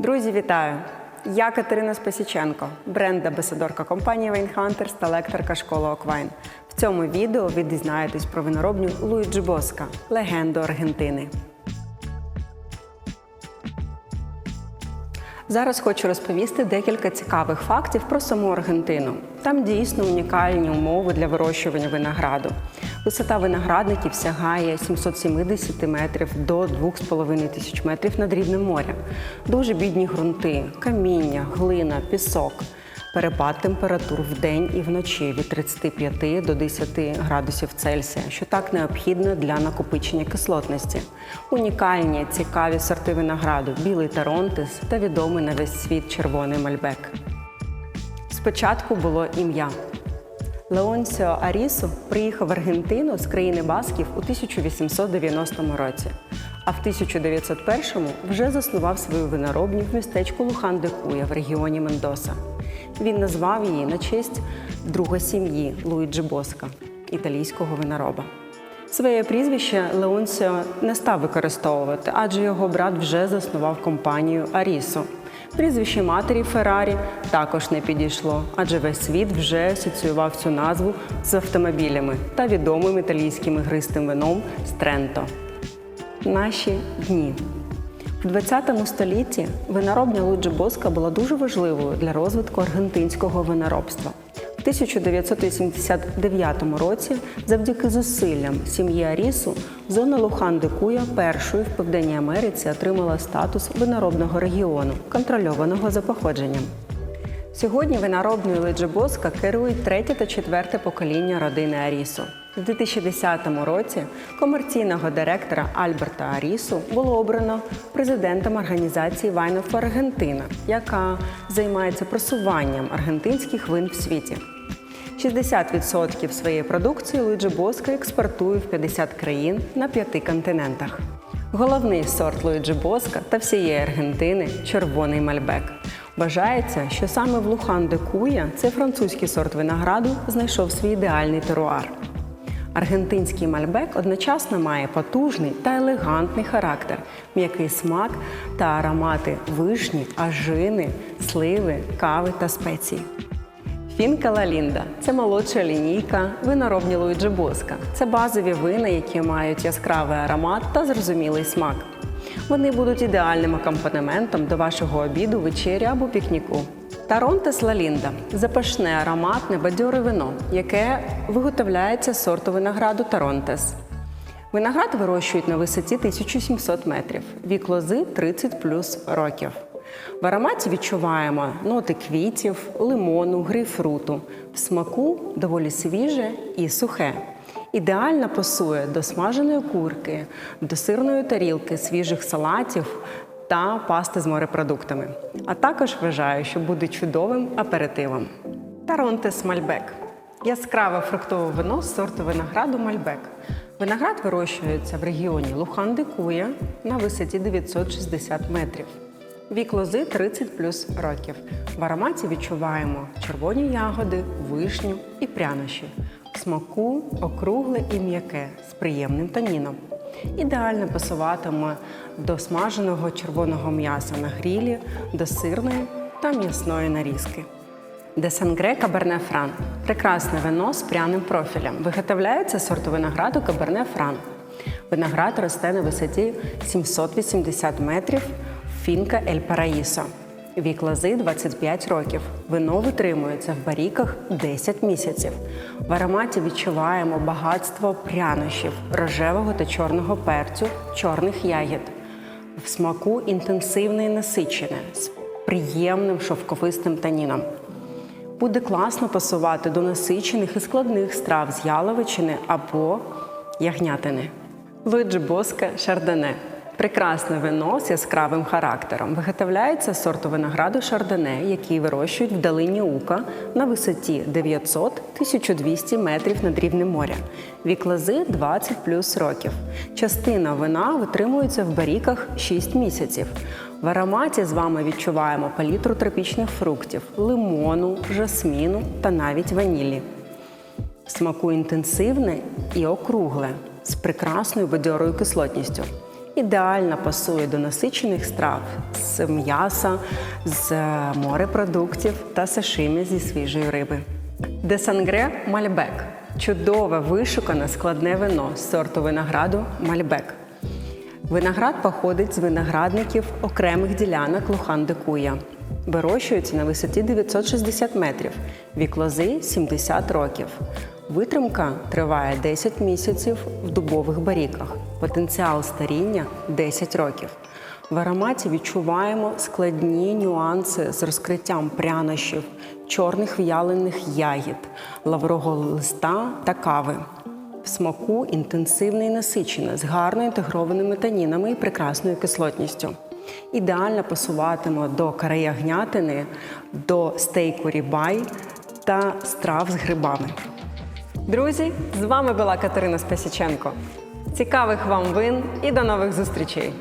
Друзі, вітаю! Я Катерина Спасіченко, бренд-амбасадорка компанії Hunters та лекторка школи Оквайн. В цьому відео ви дізнаєтесь про виноробню Луїджі Боска, легенду Аргентини. Зараз хочу розповісти декілька цікавих фактів про саму Аргентину. Там дійсно унікальні умови для вирощування винограду. Висота виноградників сягає 770 метрів до 2,5 тисяч метрів над рівнем моря. Дуже бідні ґрунти, каміння, глина, пісок. Перепад температур вдень і вночі від 35 до 10 градусів Цельсія, що так необхідно для накопичення кислотності. Унікальні цікаві сорти винограду, білий таронтис та відомий на весь світ червоний мальбек. Спочатку було ім'я. Леонсіо Арісу приїхав в Аргентину з країни Басків у 1890 році, а в 1901 вже заснував свою виноробню в містечку Лухан-де-Куя в регіоні Мендоса. Він назвав її на честь друга сім'ї Луїджі Боска, італійського винороба. Своє прізвище Леонсіо не став використовувати, адже його брат вже заснував компанію Арісо. Прізвище матері Феррарі також не підійшло, адже весь світ вже асоціював цю назву з автомобілями та відомим італійським ігристим вином Стренто. Наші дні. В 20 столітті виноробня Луджі Боска була дуже важливою для розвитку аргентинського виноробства. В 1989 році, завдяки зусиллям сім'ї Арісу, зона Лухан-де-Куя першою в Південній Америці отримала статус виноробного регіону, контрольованого за походженням. Сьогодні виноробною Лиджі Боска керують третє та четверте покоління родини Арісу. У 2010 році комерційного директора Альберта Арісу було обрано президентом організації of Argentina, яка займається просуванням аргентинських вин в світі. 60% своєї продукції Луїджі Боска експортує в 50 країн на п'яти континентах. Головний сорт Луїджі Боска та всієї Аргентини червоний мальбек. Вважається, що саме в Лухан де Куя цей французький сорт винограду знайшов свій ідеальний теруар. Аргентинський мальбек одночасно має потужний та елегантний характер, м'який смак та аромати вишні, ажини, сливи, кави та спеції. Фінка Лалінда це молодша лінійка виноробні Луїджі Боска. Це базові вина, які мають яскравий аромат та зрозумілий смак. Вони будуть ідеальним акомпанементом до вашого обіду, вечері або пікніку. Таронтес Лалінда запашне ароматне бадьоре вино, яке виготовляється з сорту винограду Таронтес. Виноград вирощують на висоті 1700 метрів, вік лози 30 плюс років. В ароматі відчуваємо ноти квітів, лимону, грейпфруту. В смаку доволі свіже і сухе. Ідеально пасує до смаженої курки, до сирної тарілки, свіжих салатів та пасти з морепродуктами. А також вважаю, що буде чудовим аперитивом. Таронтес Мальбек яскраве фруктове вино з сорту винограду Мальбек. Виноград вирощується в регіоні Лухан-де-Куя на висоті 960 метрів. Вік лози 30 плюс років. В ароматі відчуваємо червоні ягоди, вишню і прянощі. Смаку округле і м'яке з приємним таніном. Ідеально пасуватиме до смаженого червоного м'яса на грілі, до сирної та м'ясної нарізки. Де Сангре Каберне Фран прекрасне вино з пряним профілем. Виготовляється сорту винограду Каберне Фран. Виноград росте на висоті 780 метрів. Фінка Ель Параїсо. Вік лози 25 років. Вино витримується в баріках 10 місяців. В ароматі відчуваємо багатство прянощів, рожевого та чорного перцю, чорних ягід. В смаку інтенсивне і насичене, з приємним шовковистим таніном. Буде класно пасувати до насичених і складних страв з яловичини або ягнятини. Луїджі Боска Шардоне. Прекрасне вино з яскравим характером. Виготовляється з сорту винограду шардоне, який вирощують в долині Ука на висоті 900-1200 метрів над рівнем моря. Вік лози 20 плюс років. Частина вина витримується в баріках 6 місяців. В ароматі з вами відчуваємо палітру тропічних фруктів, лимону, жасміну та навіть ванілі. Смаку інтенсивне і округле з прекрасною бадьорою кислотністю. Ідеально пасує до насичених страв з м'яса, з е, морепродуктів та сашимі зі свіжої риби. Де Сангре Мальбек чудове вишукане складне вино з сорту винограду Мальбек. Виноград походить з виноградників окремих ділянок Лухан-де-Куя. Вирощується на висоті 960 метрів, вік лози 70 років. Витримка триває 10 місяців в дубових баріках. Потенціал старіння 10 років. В ароматі відчуваємо складні нюанси з розкриттям прянощів, чорних в'ялених ягід, лаврового листа та кави. В смаку інтенсивне і насичене, з гарно інтегрованими танінами і прекрасною кислотністю. Ідеально пасуватиме до караягнятини, до стейку рібай та страв з грибами. Друзі, з вами була Катерина Спасіченко. Цікавих вам вин і до нових зустрічей!